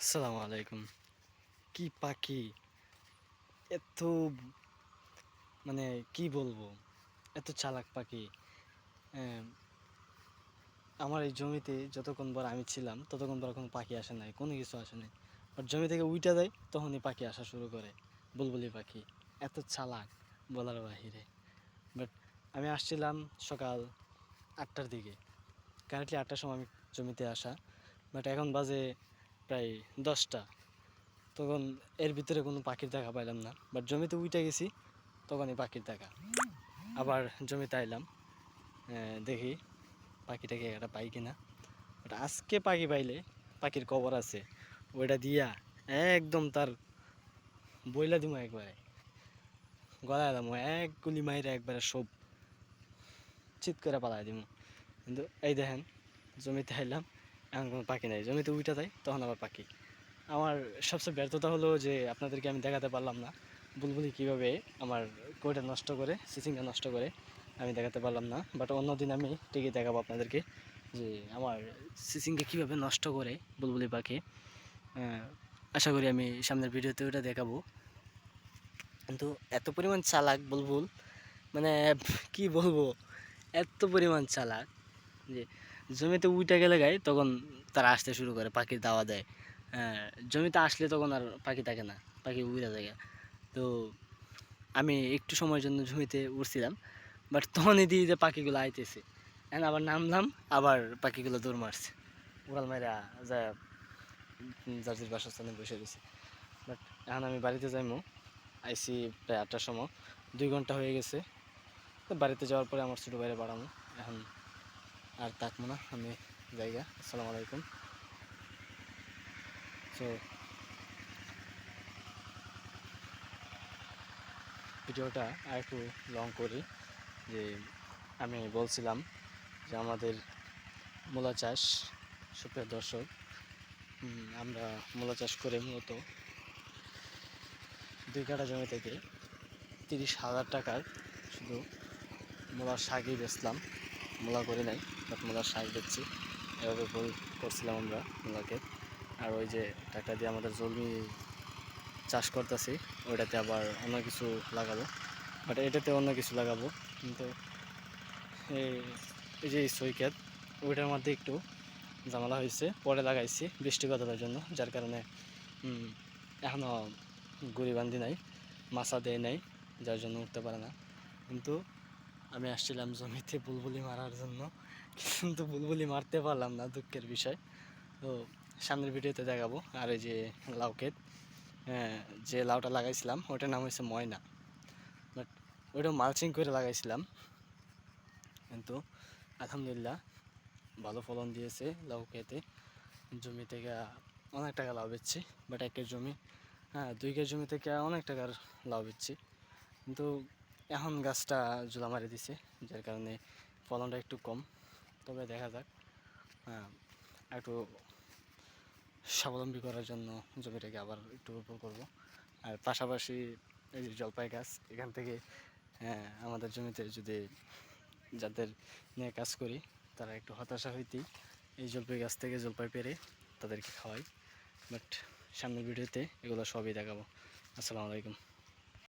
আসসালামু আলাইকুম। কি পাখি? এত মানে কি বলব? এত চালাক পাখি। আমার এই জমিতে যতক্ষণ পর আমি ছিলাম, ততক্ষণ পর কোনো পাখি আসে নাই, কোনো কিছু আসে নাই। আর জমি থেকে উইটা দেয়, তখনই পাখি আসা শুরু করে, বুলবুলি পাখি। এত চালাক বলার বাহিরে। বাট আমি আসছিলাম সকাল আটটার দিকে। কারেন্টলি আটটার সময় আমি জমিতে আসা। বাট এখন বাজে প্রায় দশটা। তখন এর ভিতরে কোনো পাখির দেখা পাইলাম না। বাট জমিতে উইটা গেছি, তখনই পাখির দেখা। আবার জমিতে আইলাম দেখি পাখিটাকে একটা পাই কিনা। বাট আজকে পাখি পাইলে, পাখির কবর আছে। ওইটা দিয়া একদম তার বইলা দিব একবারে। গলায় দাম, এক গুলি মাইরা একবারে সব চিৎ করে পালাই দিব কিন্তু এই দেখেন, জমিতে আইলাম এখন কোনো পাখি নাই। জমিতে উইটা যায় তখন আবার পাখি। আমার সবচেয়ে ব্যর্থতা হলো যে আপনাদেরকে আমি দেখাতে পারলাম না। বুলবুলি কীভাবে আমার কোটা নষ্ট করে সিচিংটা নষ্ট করে, আমি দেখাতে পারলাম না। বাট অন্যদিন আমি ঠিকই দেখাবো আপনাদেরকে যে আমার সিচিংকে কীভাবে নষ্ট করে বুলবুলি পাখি। আশা করি আমি সামনের ভিডিওতে ওটা দেখাবো। কিন্তু এত পরিমাণ চালাক বুলবুল মানে কি বলব? এত পরিমাণ চালাক। যে জমিতে উইটা গেলে গায় তখন তারা আসতে শুরু করে পাখির দাওয়া দেয়। হ্যাঁ, জমিতে আসলে তখন আর পাখি থাকে না পাখি উড়ে যায় তো আমি একটু সময়ের জন্য জমিতে উঠছিলাম বাট তখনই দিয়ে যে পাখিগুলো আইতেছে। এখন আবার নামলাম আবার পাখিগুলো দৌড় মারছে। উড়াল মেরা যা জার্জির বাসস্থানে বসে গেছে বাট এখন আমি বাড়িতে যাইমু আইসি প্রায় আটটার সময় দুই ঘণ্টা হয়ে গেছে। তো বাড়িতে যাওয়ার পরে আমার ছোটো বাইরে বাড়ানো এখন আর থাকব না আমি জায়গা, আসসালামু আলাইকুম। তো ভিডিওটা আর একটু লং করি, যে আমি বলছিলাম যে আমাদের মূলা চাষ, সুপ্রিয় দর্শক আমরা মূলা চাষ করে মূলত দুই কাঠা জমি থেকে তিরিশ হাজার টাকার শুধু মূলার শাকই বেচলাম। মূলা করে নাই বাট মূলার শাক দিচ্ছি এভাবে ভুল করছিলাম আমরা মূলাকে। আর ওই যে টাকা দিয়ে আমাদের জমি চাষ করতেছি, ওইটাতে আবার অন্য কিছু লাগাবো। বাট এটাতে অন্য কিছু লাগাবো। কিন্তু এই- এই যে সৈকেত, ওইটার মধ্যে একটু ঝামেলা হয়েছে। পরে লাগাইছি বৃষ্টিপাতের জন্য, যার কারণে এখনও গুড়ি বান্ধি নাই, মাছা দেয় নাই, যার জন্য উঠতে পারে না। কিন্তু আমি আসছিলাম জমিতে বুলবুলি মারার জন্য। কিন্তু বুলবুলি মারতে পারলাম না দুঃখের বিষয়। তো সামনের ভিডিওতে দেখাবো। আর এই যে লাউ হ্যাঁ, যে লাউটা লাগাইছিলাম ওটার নাম হচ্ছে ময়না। বাট ওইটা মালচিং করে লাগাইছিলাম। কিন্তু আলহামদুলিল্লাহ ভালো ফলন দিয়েছে লাউ খেতে জমি থেকে অনেক টাকা লাভ বেচছি বাট একের জমি হ্যাঁ দুই কেজি জমি থেকে অনেক টাকার লাভ বেচছি। কিন্তু এখন গাছটা জোলা মারি দিছে যার কারণে ফলনটা একটু কম। তবে দেখা যাক হ্যাঁ একটু স্বাবলম্বী করার জন্য জমিটাকে আবার একটু উর্বর করব। আর পাশাপাশি এই যে জলপাই গাছ এখান থেকে হ্যাঁ, আমাদের জমিতে যদি যাদের নিয়ে কাজ করি তারা একটু হতাশা হইতেই এই জলপাই গাছ থেকে জলপাই পেরে তাদেরকে খাওয়াই। বাট সামনের ভিডিওতে এগুলো সবই দেখাবো। আসসালামু আলাইকুম।